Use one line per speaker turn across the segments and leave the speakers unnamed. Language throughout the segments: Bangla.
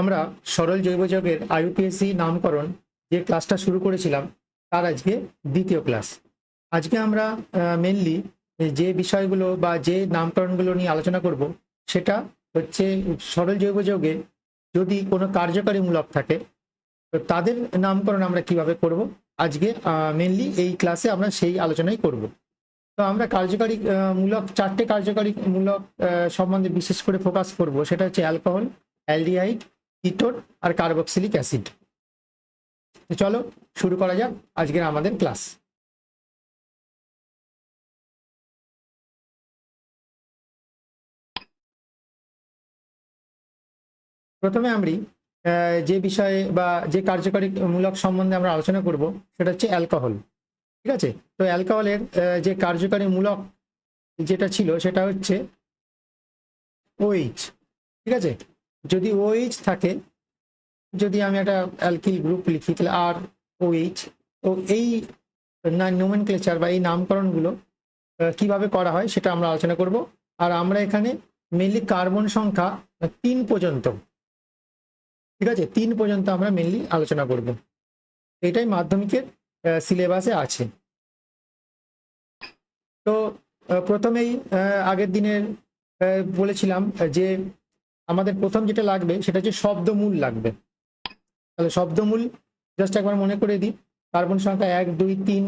আমরা সরল জৈব যৌগের আইউপিএসসি নামকরণ যে ক্লাসটা শুরু করেছিলাম, তার আজকে দ্বিতীয় ক্লাস। আজকে আমরা মেনলি যে বিষয়গুলো বা যে নামকরণগুলো নিয়ে আলোচনা করব, সেটা হচ্ছে সরল জৈব যৌগে যদি কোনো কার্যকারী মূলক থাকে, তো তাদের নামকরণ আমরা কীভাবে করব? আজকে মেনলি এই ক্লাসে আমরা সেই আলোচনাই করব। তো আমরা কার্যকারী মূলক, চারটে কার্যকারী মূলক সম্বন্ধে বিশেষ করে ফোকাস করব, সেটা হচ্ছে অ্যালকোহল, অ্যালডিহাইড কিটোন আর কার্বক্সিলিক অ্যাসিড। চলো শুরু করা যাক আজকের আমাদের ক্লাস। প্রথমে আমি আহ, যে বিষয়ে বা যে কার্যকারী মূলক সম্বন্ধে আমরা আলোচনা করব সেটা হচ্ছে অ্যালকোহল। ঠিক আছে? তো অ্যালকোহলের যে কার্যকারী মূলক যেটা ছিল সেটা হচ্ছে ওইচ ঠিক আছে? যদি ওইচ থাকে, যদি আমি একটা অ্যালকিল গ্রুপ লিখি, তাহলে আর ওইচ তো এই নোমেন ক্লেচার বা এই নামকরণগুলো কীভাবে করা হয় সেটা আমরা আলোচনা করব। আর আমরা এখানে মেনলি কার্বন সংখ্যা তিন পর্যন্ত, ঠিক আছে? তিন পর্যন্ত আমরা মেনলি আলোচনা করব। এটাই মাধ্যমিকের সিলেবাসে আছে। তো প্রথমেই আগের দিনের বলেছিলাম যে আমাদের প্রথম যেটা লাগবে, সেটা হচ্ছে শব্দমূল লাগবে। তাহলে শব্দমূল জাস্ট একবার মনে করে দিই। কার্বন সংখ্যা এক, দুই, তিন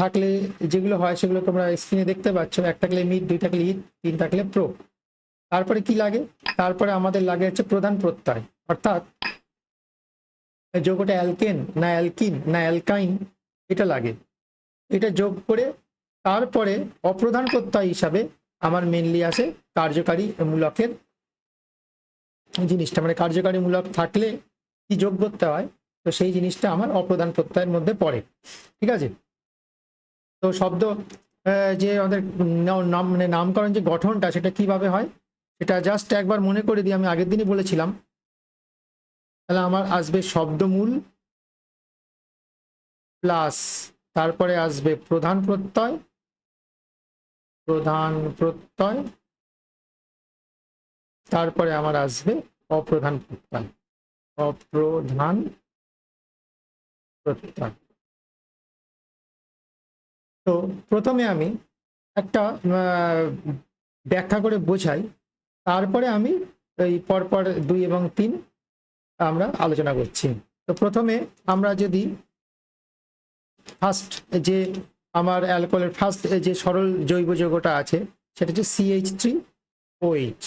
থাকলে যেগুলো হয় সেগুলো তোমরা স্ক্রিনে দেখতে পাচ্ছ। এক থাকলে মিট দুই থাকলে ইট তিন থাকলে প্রো তারপরে কি লাগে? তারপরে আমাদের লাগে হচ্ছে প্রধান প্রত্যয়। অর্থাৎ যৌগটা অ্যালকেন না অ্যালকিন না অ্যালকাইন এটা লাগে। এটা যোগ করে তারপরে অপ্রধান প্রত্যয় হিসাবে আমার মেনলি আসে কার্যকারী মূলকের জিনিসটা মানে কার্যকারীমূলক থাকলে কি যোগ করতে হয়, তো সেই জিনিসটা আমার অপ্রধান প্রত্যয়ের মধ্যে পড়ে, ঠিক আছে? তো শব্দ যে আমাদের নাম মানে নামকরণ যে গঠনটা সেটা কীভাবে হয়, সেটা জাস্ট একবার মনে করে দিই আমি আগের দিনই বলেছিলাম। তাহলে আমার আসবে শব্দমূল প্লাস তারপরে আসবে প্রধান প্রত্যয় প্রধান প্রত্যয় তারপরে আমার আসবে অপ্রধান প্রত্যয় অপ্রধান প্রত্যয় তো প্রথমে আমি একটা ব্যাখ্যা করে বোঝাই। তারপরে আমি এই পরপর দুই এবং তিন আমরা আলোচনা করছি। তো প্রথমে আমরা যদি ফার্স্ট যে আমার অ্যালকোহলের ফার্স্ট যে সরল জৈব যৌগটা আছে, সেটা হচ্ছে সিএইচ থ্রি ওএইচ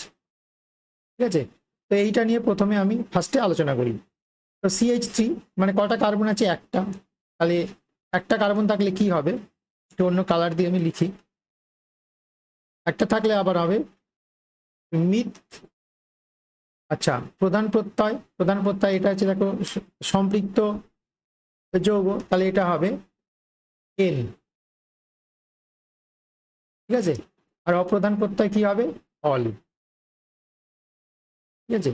ঠিক আছে? তো এইটা নিয়ে প্রথমে আমি ফার্স্টে আলোচনা করি। তো সিএইচ থ্রি মানে কটা কার্বন আছে? একটা। তাহলে একটা কার্বন থাকলে কি হবে? একটু অন্য কালার দিয়ে আমি লিখি। একটা থাকলে আবার হবে মিথ। আচ্ছা প্রধান প্রত্যয়। প্রধান প্রত্যয় এটা হচ্ছে দেখো সম্পৃক্ত যৌগ। তাহলে এটা হবে এল ঠিক আছে? আর অপ্রধান প্রত্যয় কি হবে? অল। ঠিক আছে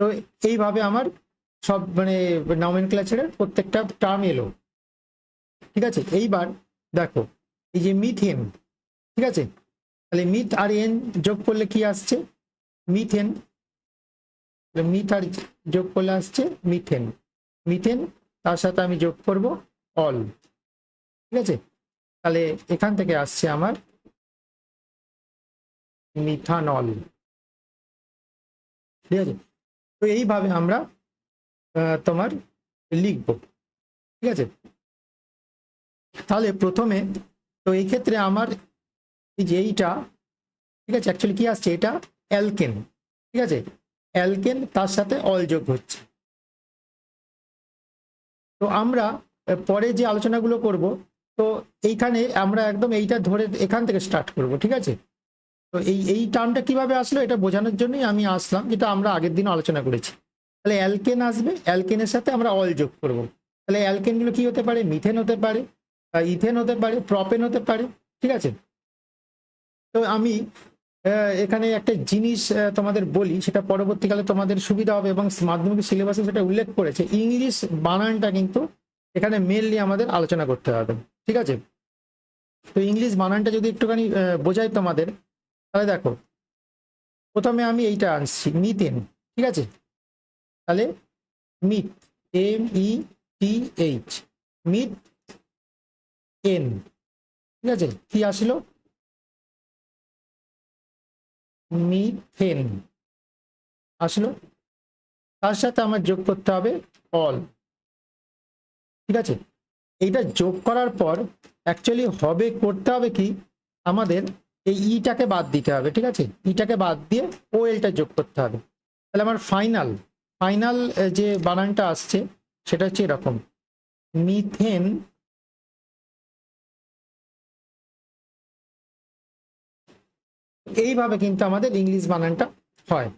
তো এইভাবে আমার সব মানে নমেন ক্লাচারের প্রত্যেকটা টার্ম এলো। ঠিক আছে? এইবার দেখো, এই যে মিথেন ঠিক আছে? তাহলে মিথ আর এন যোগ করলে কি আসছে? মিথেন মিথ আর যোগ করলে আসছে মিথেন মিথেন তার সাথে আমি যোগ করব অল ঠিক আছে? তাহলে এখান থেকে আসছে আমার মিথানল ঠিক আছে? তো এইভাবে আমরা তোমার লিখব। ঠিক আছে? তাহলে প্রথমে, তো এই ক্ষেত্রে আমার যে এইটা, ঠিক আছে? অ্যাকচুয়ালি কি আসছে? এটা অ্যালকেন। ঠিক আছে? অ্যালকেন তার সাথে অল যোগ হচ্ছে। তো আমরা পরে যে আলোচনাগুলো করব, তো এইখানে আমরা একদম এইটা ধরে এখান থেকে স্টার্ট করব, ঠিক আছে? তো এই এই টার্মটা কীভাবে আসলো এটা বোঝানোর জন্যই আমি আসলাম, যেটা আমরা আগের দিন আলোচনা করেছি। তাহলে অ্যালকেন আসবে, অ্যালকেনের সাথে আমরা অল যোগ করব। তাহলে অ্যালকেনগুলো কি হতে পারে? মিথেন হতে পারে ইথেন হতে পারে, প্রপেন হতে পারে, ঠিক আছে? তো আমি এখানে একটা জিনিস তোমাদের বলি, সেটা পরবর্তীকালে তোমাদের সুবিধা হবে এবং মাধ্যমিক সিলেবাসে সেটা উল্লেখ করেছে, ইংলিশ বানানটা কিন্তু এখানে মেনলি আমাদের আলোচনা করতে হবে, ঠিক আছে? তো ইংলিশ বানানটা যদি একটুখানি বোঝাই তোমাদের তাহলে দেখো, প্রথমে আমি এইটা আনছি, মিথেন, ঠিক আছে? তাহলে meth, M E T H, meth, N, ঠিক আছে? কি আসলো? মিথেন, আসলো? তার সাথে আমার যোগ করতে হবে অল, ঠিক আছে? এইটা যোগ করার পর অ্যাকচুয়ালি হবে, করতে হবে কি? আমাদের এই ইটাকে বাদ দিতে হবে, ঠিক আছে? ইটাকে বাদ দিয়ে ও এলটা যোগ করতে হবে। তাহলে আমার ফাইনাল ফাইনাল যে বানানটা আসছে, সেটা হচ্ছে এরকম। মিথেন এইভাবে কিন্তু আমাদের ইংলিশ বানানটা হয়।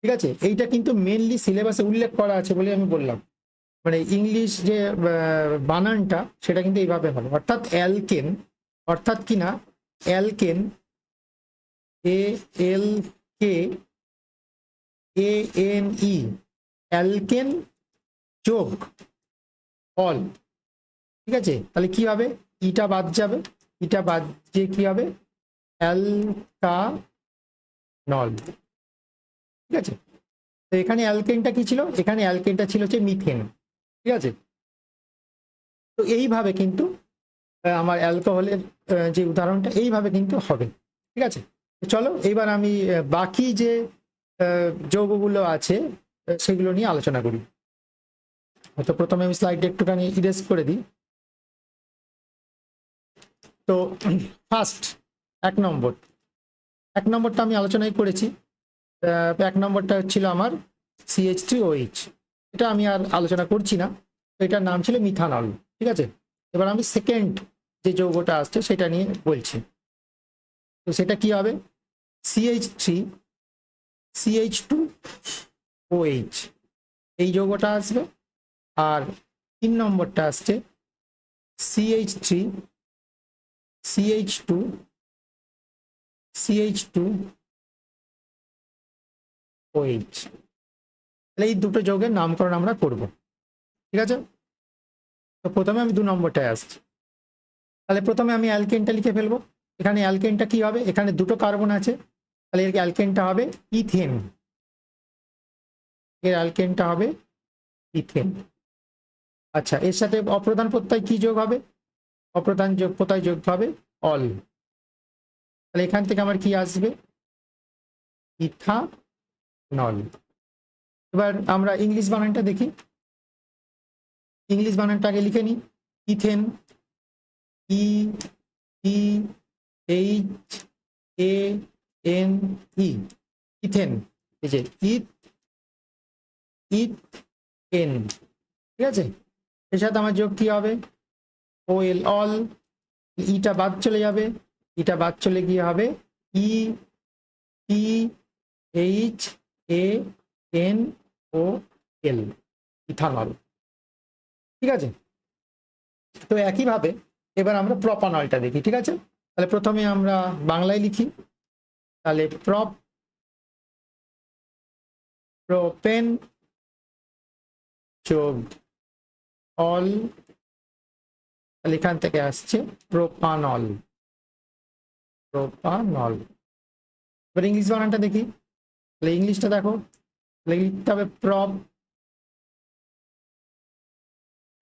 ঠিক আছে? এইটা কিন্তু মেনলি সিলেবাসে উল্লেখ করা আছে বলে আমি বললাম। মানে ইংলিশ যে বানানটা, সেটা কিন্তু এইভাবে হবে অর্থাৎ অ্যালকেন, অর্থাৎ কি না? Alkane, A, L, K, A, N, E. Alkane যোগ অল। ঠিক আছে? তাহলে কি হবে? ইটা বাদ যাবে। ইটা বাদ যে কি হবে? অ্যালকা নল ঠিক আছে? তো এখানে অ্যালকেনটা কি ছিল? এখানে অ্যালকেনটা ছিল হচ্ছে মিথেন। ঠিক আছে? তো এইভাবে কিন্তু আমার অ্যালকোহলের যে উদাহরণটা, এইভাবে কিন্তু হবে। ঠিক আছে? চলো, এবার আমি বাকি যে যৌগগুলো আছে সেগুলো নিয়ে আলোচনা করি। তো প্রথমে আমি স্লাইডটা একটুখানি ইরেজ করে দিই। তো ফার্স্ট এক নম্বর। এক নম্বরটা আমি আলোচনাই করেছি। এক নম্বরটা ছিল আমার সিএইচ থ্রি ওইচ এটা আমি আর আলোচনা করছি না। এটার নাম ছিল মিথানল। ঠিক আছে? এবার আমি সেকেন্ড যে যৌগটা আসছে সেটা নিয়ে বলছি। তো সেটা কি হবে? C H three C H two O H এই যৌগটা আসবে আর তিন নম্বরটা আসছে C H three C H two C H two O H তাহলে এই দুটো যৌগের নামকরণ আমরা করব। ঠিক আছে? তো প্রথমে আমি দু নম্বরটায় আসছি। তাহলে প্রথমে আমি অ্যালকেনটা লিখে ফেলব। এখানে অ্যালকেনটা কি হবে? এখানে দুটো কার্বন আছে। তাহলে এর অ্যালকেনটা হবে ইথেন। এর অ্যালকেনটা হবে ইথেন। আচ্ছা এর সাথে অপ্রধান প্রত্যয় কি যোগ হবে? অপ্রধান যোগ প্রত্যয় যোগ হবে অল। তাহলে এখান থেকে আমার কি আসবে? ইথা নল এবার আমরা ইংলিশ বানানটা দেখি। ইংলিশ বানানটা আগে লিখে নিই। Ethane E E H A N E ethane এই যে ইথ ইথ এন ঠিক আছে? এর সাথে আমার যোগ কি হবে? ও এল অল ইটা বাদ চলে যাবে। ইটা বাদ চলে গিয়ে হবে E E H A N O L ethanol ঠিক আছে? তো একইভাবে এবার আমরা প্রপানলটা দেখি, ঠিক আছে? তাহলে প্রথমে আমরা বাংলায় লিখি। তাহলে প্রপ প্রোপেন যোগ অল তাহলে এখান থেকে আসছে প্রোপানল প্রোপানল এবার ইংলিশ বানানটা দেখি। তাহলে ইংলিশটা দেখো। লিখতে হবে প্রপ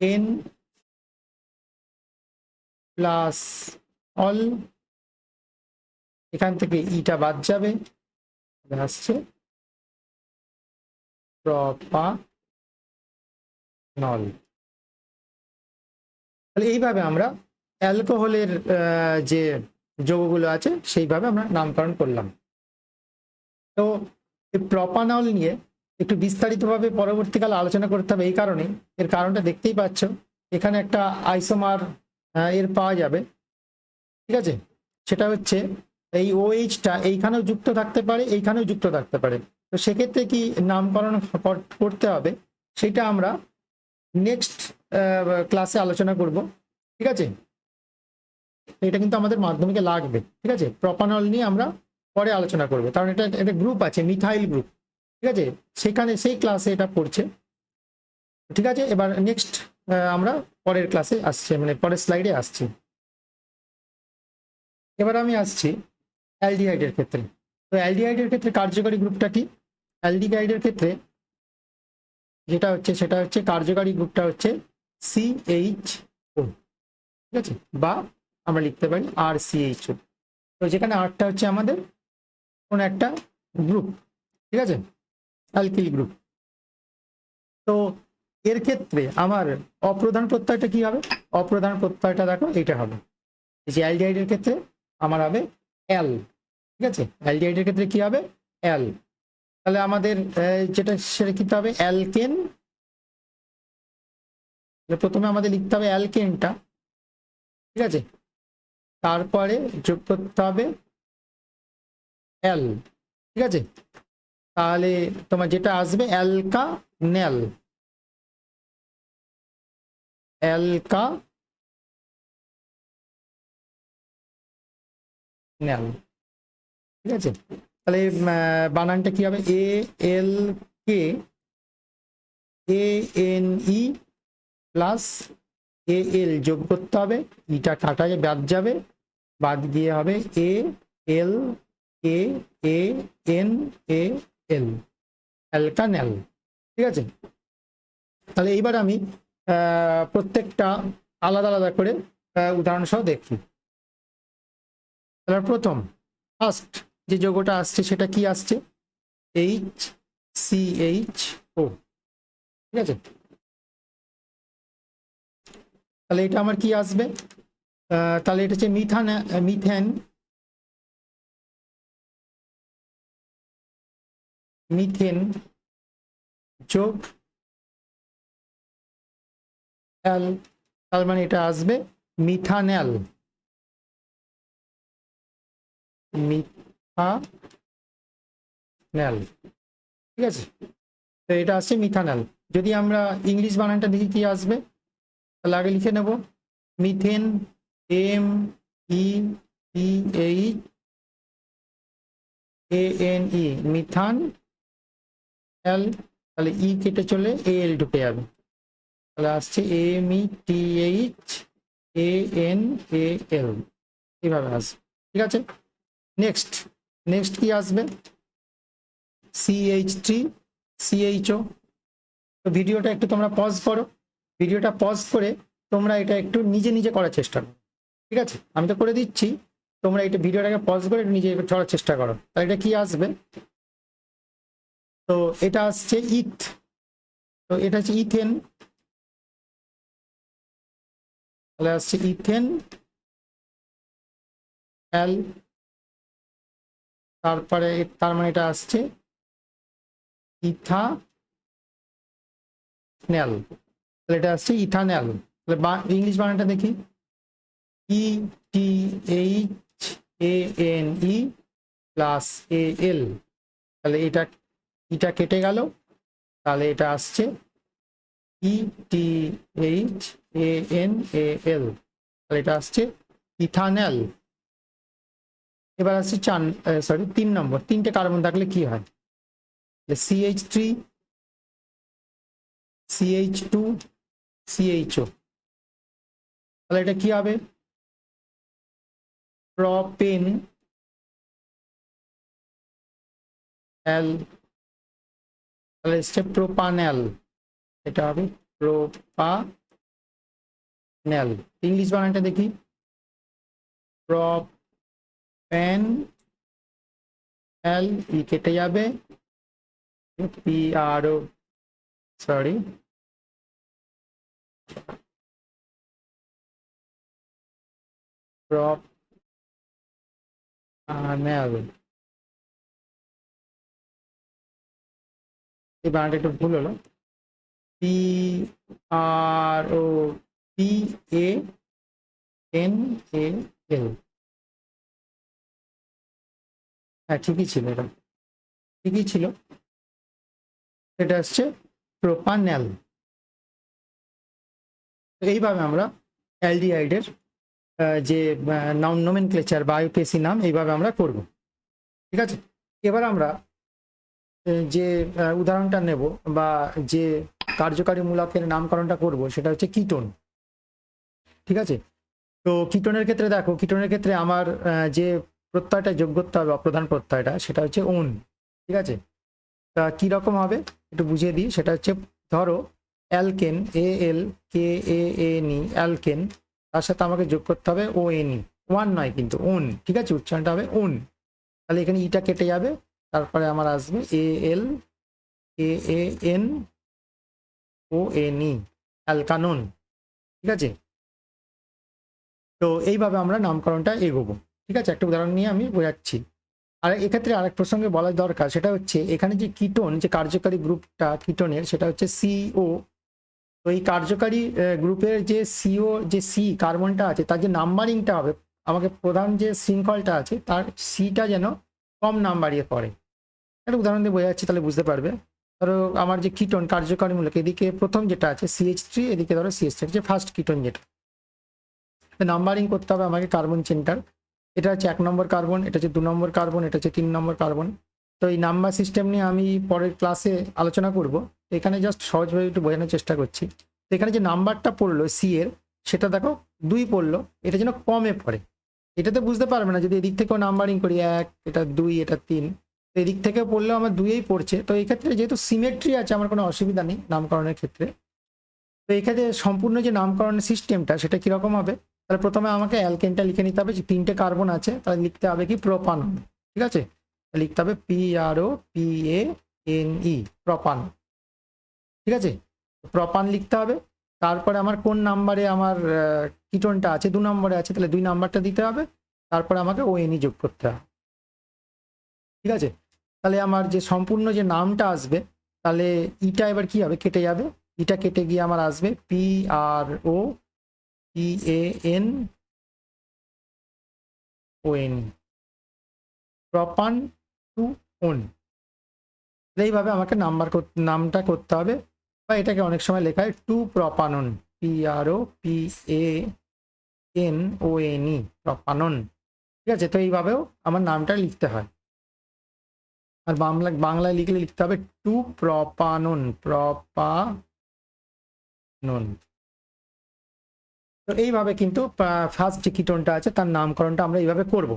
এন প্লাস অল, এখান থেকে ইটা বাদ যাবে। আসছে। প্রপা নল তাহলে এইভাবে আমরা অ্যালকোহলের যে যৌগগুলো আছে, সেইভাবে আমরা নামকরণ করলাম। তো এই প্রপানল নিয়ে একটু বিস্তারিতভাবে পরবর্তীকালে আলোচনা করতে হবে এই কারণে এর কারণটা দেখতেই পাচ্ছ। এখানে একটা আইসোমার এর পাওয়া যাবে। ঠিক আছে? সেটা হচ্ছে এই ওএইচটা এইখানেও যুক্ত থাকতে পারে, এইখানেও যুক্ত থাকতে পারে। তো সেক্ষেত্রে কি নামকরণ কর- করতে হবে? সেটা আমরা নেক্সট ক্লাসে আলোচনা করব। ঠিক আছে? এটা কিন্তু আমাদের মাধ্যমিকে লাগবে। ঠিক আছে? প্রপানল নিয়ে আমরা পরে আলোচনা করব। কারণ এটা একটা গ্রুপ আছে মিথাইল গ্রুপ ঠিক আছে? সেখানে সেই ক্লাসে এটা পড়ছে। ঠিক আছে? এবার নেক্সট আমরা পরের ক্লাসে আসছি মানে পরের স্লাইডে আসছি। এবার আমি আসছি অ্যালডিহাইডের ক্ষেত্রে। তো অ্যালডিহাইডের ক্ষেত্রে কার্যকরী গ্রুপটা কি? অ্যালডিহাইডের ক্ষেত্রে যেটা হচ্ছে, সেটা হচ্ছে কার্যকারী গ্রুপটা হচ্ছে সি এইচ ও ঠিক আছে? বা আমরা লিখতে পারি আর সি এইচ ও তো যেখানে আরটা হচ্ছে আমাদের কোন একটা গ্রুপ ঠিক আছে? অ্যালকিল গ্রুপ তো এর ক্ষেত্রে আমার অপ্রধান প্রত্যয়টা কি হবে? অপ্রধান প্রত্যয়টা দেখো এটা হবে। যে অ্যালডিহাইডের ক্ষেত্রে আমার হবে এল ঠিক আছে? অ্যালডিহাইডের ক্ষেত্রে কি হবে? এল তাহলে আমাদের যেটা সেটা লিখতে হবে? অ্যালকেন প্রথমে আমাদের লিখতে হবে অ্যালকেনটা ঠিক আছে? তারপরে যোগ করতে হবে এল ঠিক আছে? তাহলে তোমার যেটা আসবে অ্যালকা নেল অ্যালকা নেল ঠিক আছে? তাহলে বানানটা কি হবে? A L K A N E plus A এল যোগ করতে হবে। ইটা কাটা বাদ যাবে। বাদ গিয়ে হবে A L A A N A এল অ্যালকানেল ঠিক আছে? তাহলে এইবার আমি প্রত্যেকটা আলাদা আলাদা করে আহ, উদাহরণ সহ দেখি। তাহলে প্রথম ফার্স্ট যে যোগটা আসছে সেটা কি আসছে? এইচ সি এইচ ও ঠিক আছে? তাহলে এটা আমার কি আসবে? তাহলে এটা হচ্ছে মিথান মিথেন। মিথেন যোগ অ্যাল তার মানে এটা আসবে মিথানেল। মিথানেল। ঠিক আছে? তো এটা আসছে মিথানেল। যদি আমরা ইংলিশ বানানটা দেখি কি আসবে, তাহলে আগে লিখে নেব। Methane, M, E H, A, N, E. Methane, L, তাহলে ই কেটে চলে এ, এল ঢুকে যাবে। তাহলে আসছে M E T H A N A L এইভাবে আসবে। ঠিক আছে? নেক্সট নেক্সট কি আসবে? C H three C H O তো ভিডিওটা একটু তোমরা পজ করো। ভিডিওটা পজ করে তোমরা এটা একটু নিজে নিজে করার চেষ্টা করো। ঠিক আছে? আমি তো করে দিচ্ছি। তোমরা এটা ভিডিওটাকে পজ করে নিজে করার চেষ্টা করো। তাহলে এটা কি আসবে? তো এটা আসছে ইথ তো এটা হচ্ছে ইথেন তাহলে আসছে ইথেন এল তারপরে তার মানে এটা আসছে ইথা নেল তাহলে এটা আসছে ইথানেল। তাহলে ইংলিশ বানানটা দেখি। E T H A N E plus A L তাহলে এটা ইটা কেটে গেল। তাহলে এটা আসছে টি H A N A L তাহলে এটা আসছে ইথানেল এবার আসছে চার সরি তিন নম্বর। তিনটে কার্বন থাকলে কি হয়? C H three C H two C H O তাহলে এটা কি হবে? প্রপেন এল তাহলে এসছে প্রোপানেল এটা হবে প্রোপানেল। ইংলিশ বানানটা দেখি। প্রপেন এল ই কেটে যাবে। P R O sorry propanol. এই বানানটা একটু ভুল হলো। P R O P A N A L হ্যাঁ ঠিকই ছিল এটা। ঠিকই ছিল। এটা হচ্ছে প্রোপানেল এইভাবে আমরা অ্যালডিহাইডের যে নাউন নোমেন ক্লেচার বা ইউপিএসসি নাম, এইভাবে আমরা করব। ঠিক আছে? এবার আমরা যে উদাহরণটা নেব বা যে কার্যকারী মূলকের নামকরণটা করব, সেটা হচ্ছে কিটোন। ঠিক আছে? তো কিটোনের ক্ষেত্রে দেখো, কিটোনের ক্ষেত্রে আমার যে প্রত্যয়টা যোগ করতে হবে অপ্রধান প্রত্যয়টা, সেটা হচ্ছে ওন। ঠিক আছে? তা কি রকম হবে? একটু বুঝিয়ে দিই। সেটা হচ্ছে, ধরো, alkane, A L K A N E alkane, তার সাথে আমাকে যোগ করতে হবে ও এন ই ওয়ান নয় কিন্তু, ওন। ঠিক আছে? উচ্চারণটা হবে ওন। তাহলে এখানে ইটা কেটে যাবে, তারপরে আমার আসবে এ এল এ এন ও অ্যালকানন ঠিক আছে? তো এইভাবে আমরা নামকরণটা এগোবো, ঠিক আছে? একটা উদাহরণ নিয়ে আমি বোঝাচ্ছি। আর এক্ষেত্রে আরেক প্রসঙ্গে বলা দরকার, সেটা হচ্ছে এখানে যে কিটোন, যে কার্যকারী গ্রুপটা কিটোনের, সেটা হচ্ছে সিও তো এই কার্যকারী গ্রুপের যে সিও যে সি কার্বনটা আছে, তার যে নাম্বারিংটা হবে, আমাকে প্রধান যে শৃঙ্খলটা আছে, তার সিটা যেন কম নাম্বারিয়ে পড়ে। একটা উদাহরণ দিয়ে বোঝা যাচ্ছে তাহলে বুঝতে পারবে। ধরো আমার যে কিটোন কার্যকারীমূলক, এদিকে প্রথম যেটা আছে সিএইচ থ্রি এদিকে ধরো সিএইচ থ্রি যে ফার্স্ট কিটোন যেটা। নাম্বারিং করতে হবে আমাকে কার্বন চেনটার এটা হচ্ছে এক নম্বর কার্বন এটা হচ্ছে দু নম্বর কার্বন এটা হচ্ছে তিন নম্বর কার্বন তো এই নাম্বার সিস্টেম নিয়ে আমি পরের ক্লাসে আলোচনা করব। এখানে জাস্ট সহজভাবে একটু বোঝানোর চেষ্টা করছি। তো এখানে যে নাম্বারটা পড়ল সি এর, সেটা দেখো দুই পড়ল, এটা যেন কমে পড়ে। এটাতে বুঝতে পারবে না যদি এদিক থেকেও নাম্বারিং করি, এক, এটা দুই, এটা তিন। এদিক থেকে পড়লেও আমার দুইয়েই পড়ছে। তো এই ক্ষেত্রে যেহেতু সিমেট্রি আছে, আমার কোনো অসুবিধা নেই নামকরণের ক্ষেত্রে। তো এখানে সম্পূর্ণ যে নামকরণের সিস্টেমটা সেটা কীরকম হবে? তাহলে প্রথমে আমাকে অ্যালকেনটা লিখে নিতে হবে যে তিনটে কার্বন আছে, তাহলে লিখতে হবে কি প্রোপান ঠিক আছে? লিখতে হবে P R O P A N E propane ঠিক আছে? প্রপান লিখতে হবে। তারপরে আমার কোন নাম্বারে আমার কিটনটা আছে, দু নম্বরে আছে, তাহলে দুই নাম্বারটা দিতে হবে। তারপরে আমাকে ও এনই যোগ করতে হবে। ঠিক আছে? তাহলে আমার যে সম্পূর্ণ যে নামটা আসবে, তাহলে ইটা এবার কি হবে? কেটে যাবে। ইটা কেটে গিয়ে আমার আসবে P R O P A N O N propane two one এইভাবে আমাকে নাম্বার নামটা করতে হবে। বা এটাকে অনেক সময় লেখা হয় two propanone P R O P A N O N E propanone ঠিক আছে? তো এইভাবেও আমার নামটা লিখতে হয়। আর বাংলা, বাংলায় লিখলে লিখতে হবে টু প্রপানন প্রপানন। তো এইভাবে কিন্তু ফার্স্ট যে কিটোনটা আছে তার নামকরণটা আমরা এইভাবে করব।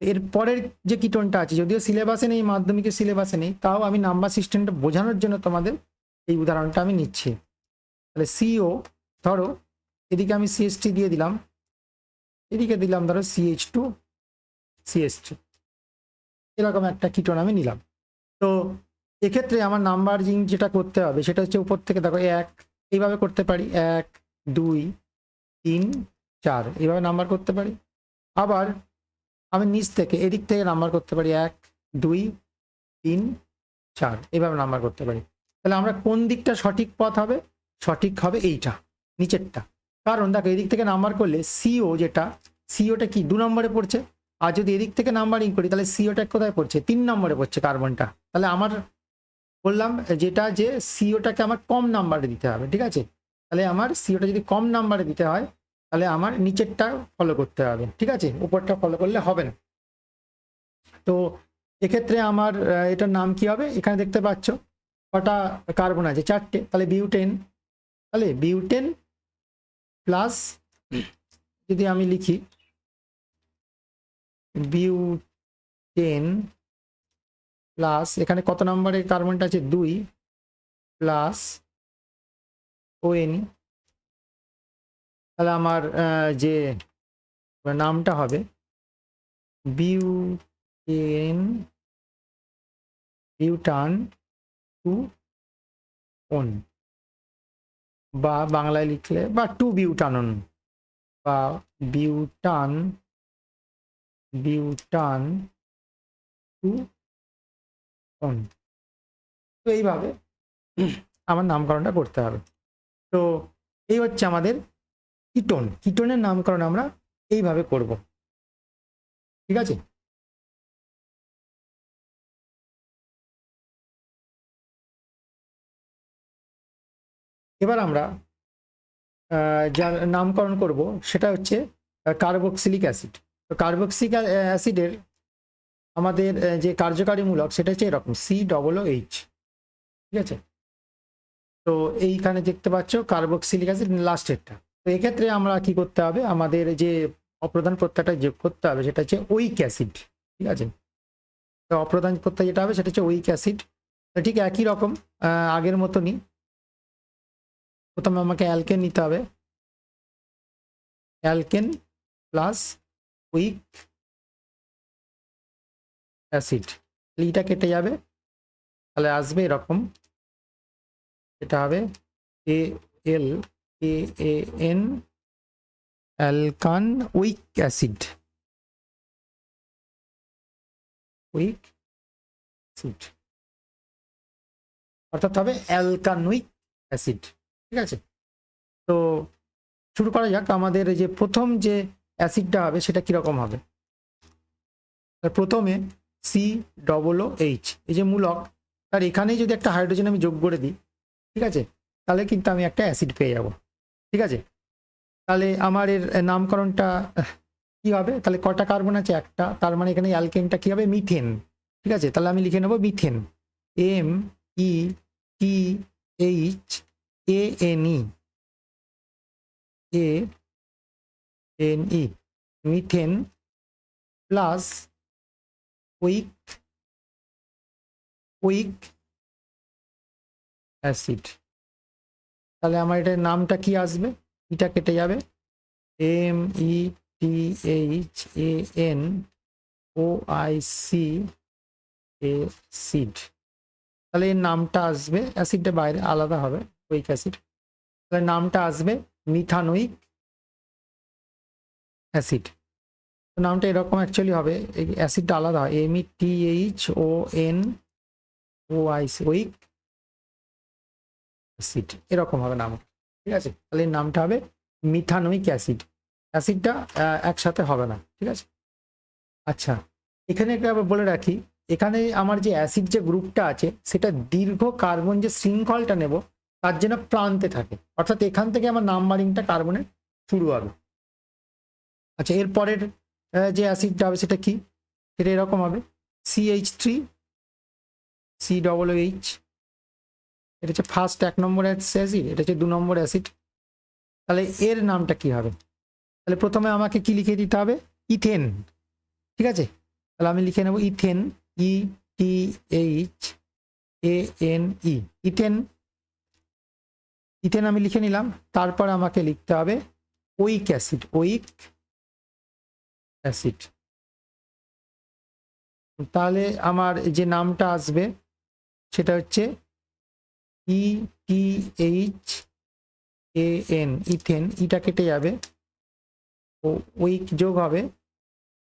এর পরের যে কিটোনটা আছে, যদিও সিলেবাসে নেই, মাধ্যমিকের সিলেবাসে নেই, তাও আমি নাম্বার সিস্টেমটা বোঝানোর জন্য তোমাদের এই উদাহরণটা আমি নিচ্ছি। তাহলে সিও ধরো, এদিকে আমি সিএসটি দিয়ে দিলাম। এদিকে দিলাম ধরো সিএইচ টু সিএসটি এরকম একটা কিটোন আমি নিলাম। তো এক্ষেত্রে আমার নাম্বারিং যেটা করতে হবে, সেটা হচ্ছে উপর থেকে দেখো এক, এইভাবে করতে পারি, এক, দুই, তিন, চার, এইভাবে নাম্বার করতে পারি। আবার আমি নিচ থেকে, এদিক থেকে নাম্বার করতে পারি, এক, দুই, তিন, চার, এইভাবে নাম্বার করতে পারি। তাহলে আমরা কোন দিকটা সঠিক পথ হবে? সঠিক হবে এইটা, নিচেরটা। কারণ দেখো এদিক থেকে নাম্বার করলে সিও যেটা সিওটা কি? দু নম্বরে পড়ছে। আর যদি এদিক থেকে নাম্বারিং করি, তাহলে সিওটা কোথায় পড়ছে? তিন নম্বরে পড়ছে কার্বনটা তাহলে আমার বললাম যেটা যে সিওটাকে আমার কম নাম্বারে দিতে হবে, ঠিক আছে? তাহলে আমার সিওটা যদি কম নাম্বারে দিতে হয়, তাহলে আমার নিচেরটা ফলো করতে হবে, ঠিক আছে? উপরটা ফলো করলে হবে না। তো এক্ষেত্রে আমার এটার নাম কি হবে? এখানে দেখতে পাচ্ছ, কটা কার্বন আছে? চারটে। তাহলে বিউটেন তাহলে বিউটেন প্লাস যদি আমি লিখি বিউটেন প্লাস, এখানে কত নম্বরের কার্বনটা আছে? দুই প্লাস ওএন। তাহলে আমার যে নামটা হবে, বিউটেন, বিউটান টু ওন। বা বাংলায় লিখলে, বা টু বিউটানন, বা বিউটান বিউটান টু অন। তো এইভাবে আমার নামকরণটা করতে হবে। তো এই হচ্ছে আমাদের কিটোন। কিটোনের নামকরণ আমরা এইভাবে করব। ঠিক আছে? এবার আমরা যার নামকরণ করব সেটা হচ্ছে কার্বক্সিলিক অ্যাসিড। তো কার্বক্সিক অ্যাসিডের আমাদের যে কার্যকারীমূলক সেটা হচ্ছে এরকম সি ডবল এইচ ঠিক আছে? তো এইখানে দেখতে পাচ্ছ কার্বক্সিলিক অ্যাসিড লাস্টেরটা তো এক্ষেত্রে আমরা কি করতে হবে? আমাদের যে অপ্রধান প্রত্যয়টা যোগ করতে হবে, সেটা হচ্ছে ওইক অ্যাসিড ঠিক আছে? তো অপ্রধান প্রত্যয় যেটা হবে, সেটা হচ্ছে ওইক অ্যাসিড ঠিক একই রকম আগের মতনই। প্রথমে আমাকে অ্যালকেন নিতে হবে। অ্যালকেন প্লাস উইক অ্যাসিড লিটা কেটে যাবে। তাহলে আসবে এরকম। এটা হবে A L A A N alkane oic acid oic acid অর্থাৎ হবে অ্যালকানুইক অ্যাসিড ঠিক আছে? তো শুরু করা যাক আমাদের এই যে প্রথম যে অ্যাসিডটা হবে, সেটা কীরকম হবে? প্রথমে সি ডবল এইচ এই যে মূলক তার এখানেই যদি একটা হাইড্রোজেন আমি যোগ করে দিই, ঠিক আছে? তাহলে কিন্তু আমি একটা অ্যাসিড পেয়ে যাব, ঠিক আছে? তাহলে আমার এর নামকরণটা কি হবে? তাহলে কটা কার্বন আছে? একটা, তার মানে এখানে অ্যালকেনটা কি হবে? মিথেন ঠিক আছে? তাহলে আমি লিখে নেব methane M E T H A N E A N E methane plus oic oic acid. তাহলে আমার এটার নামটা কি আসবে? এটা কেটে যাবে। M E T H A N O I C acid তাহলে এর নামটা আসবে, অ্যাসিডটা বাইরে আলাদা হবে, উইক অ্যাসিড। তাহলে নামটা আসবে মিথানোইক অ্যাসিড। নামটা এরকম অ্যাকচুয়ালি হবে, এই অ্যাসিডটা আলাদা হয় M E T H O N O I C oic acid, এরকম হবে নাম, ঠিক আছে? তাহলে নামটা হবে মিথানোইক অ্যাসিড। অ্যাসিডটা একসাথে হবে না, ঠিক আছে? আচ্ছা এখানে একটা বলে রাখি, এখানে আমার যে অ্যাসিড যে গ্রুপটা আছে, সেটা দীর্ঘ কার্বন যে শৃঙ্খলটা নেব, তার জন্য প্রান্তে থাকে। অর্থাৎ এখান থেকে আমার নাম্বারিংটা কার্বনের শুরু হবে। আচ্ছা এর পরের যে অ্যাসিডটা হবে সেটা কি? সেটা এরকম হবে। C H three C double H এটা হচ্ছে ফার্স্ট এক নম্বর অ্যাসিড, এটা হচ্ছে দু নম্বর অ্যাসিড। তাহলে এর নামটা কি হবে? তাহলে প্রথমে আমাকে কি লিখে দিতে হবে? ইথেন। ঠিক আছে? তাহলে আমি লিখে নেব ethane E T H A N E ethane ethane আমি লিখে নিলাম। তারপর আমাকে লিখতে হবে ওইক অ্যাসিড, ওইক অ্যাসিড। তাহলে আমার যে নামটা আসবে, সেটা হচ্ছে E T H A N ethane, ইটা কেটে যাবে। ও উইক যোগ হবে,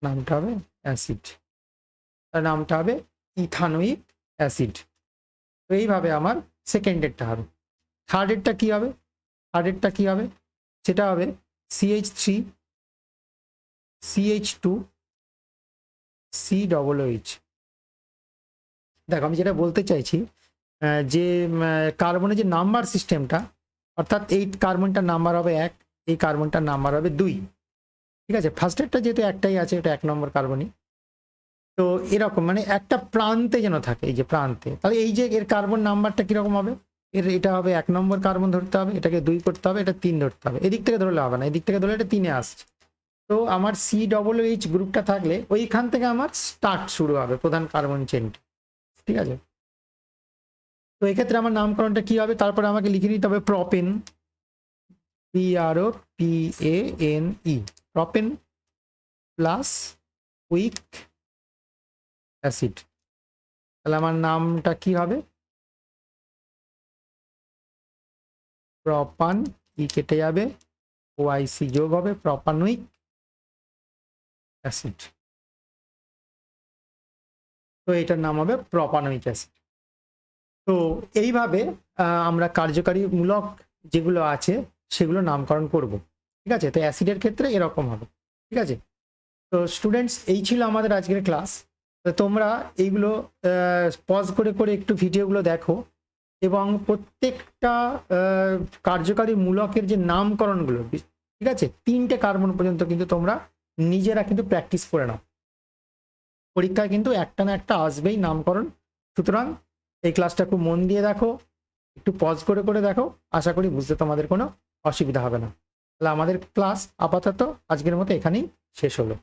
নামটা হবে অ্যাসিড। তার নামটা হবে ইথানোইক অ্যাসিড। তো এইভাবে আমার সেকেন্ডেরটা হবে। থার্ডেরটা কি হবে? থার্ডেরটা কি হবে? সেটা হবে C H three C H two C double দেখো, আমি যেটা বলতে চাইছি যে কার্বনের যে নাম্বার সিস্টেমটা অর্থাৎ এই কার্বনটার নাম্বার হবে এক, এই কার্বনটার নাম্বার হবে দুই। ঠিক আছে? ফার্স্টেরটা যেহেতু একটাই আছে, এটা এক নম্বর কার্বনই তো এরকম মানে একটা প্রান্তে যেন থাকে, এই যে প্রান্তে। তাহলে এই যে এর কার্বন নাম্বারটা কীরকম হবে? এর, এটা হবে এক নম্বর কার্বন ধরতে হবে, এটাকে দুই করতে হবে, এটা তিন ধরতে হবে। এদিক থেকে ধরলে হবে না, এদিক থেকে ধরলে এটা তিনে আসছে। তো আমার সি ডবল এইচ গ্রুপটা থাকলে ওইখান থেকে আমার স্টার্ট শুরু হবে প্রধান কার্বন চেনটি ঠিক আছে? তো এক্ষেত্রে আমার নামকরণটা কি হবে? তারপরে আমাকে লিখে নিতে হবে propane P R O P A N E propane plus oic acid তাহলে আমার নামটা কি হবে? প্রপান ই কেটে যাবে ওআইসি যোগ হবে প্রপানুইক অ্যাসিড। তো এটার নাম হবে প্রপানুইক অ্যাসিড। তো এইভাবে আমরা কার্যকারী মূলক যেগুলো আছে, সেগুলো নামকরণ করব। ঠিক আছে? তো অ্যাসিডের ক্ষেত্রে এরকম হবে। ঠিক আছে? তো স্টুডেন্টস, এই ছিল আমাদের আজকের ক্লাস। তো তোমরা এইগুলো পজ করে করে একটু ভিডিওগুলো দেখো এবং প্রত্যেকটা কার্যকারী মূলকের যে নামকরণগুলো, ঠিক আছে? তিনটে কার্বন পর্যন্ত কিন্তু তোমরা নিজেরা কিন্তু প্র্যাকটিস করে নাও। পরীক্ষায় কিন্তু একটা না একটা আসবেই নামকরণ। সুতরাং এই ক্লাসটা খুব মন দিয়ে দেখো, একটু পজ করে করে দেখো। আশা করি বুঝতে তোমাদের কোনো অসুবিধা হবে না। তাহলে আমাদের ক্লাস আপাতত আজকের মতো এখানেই শেষ হলো।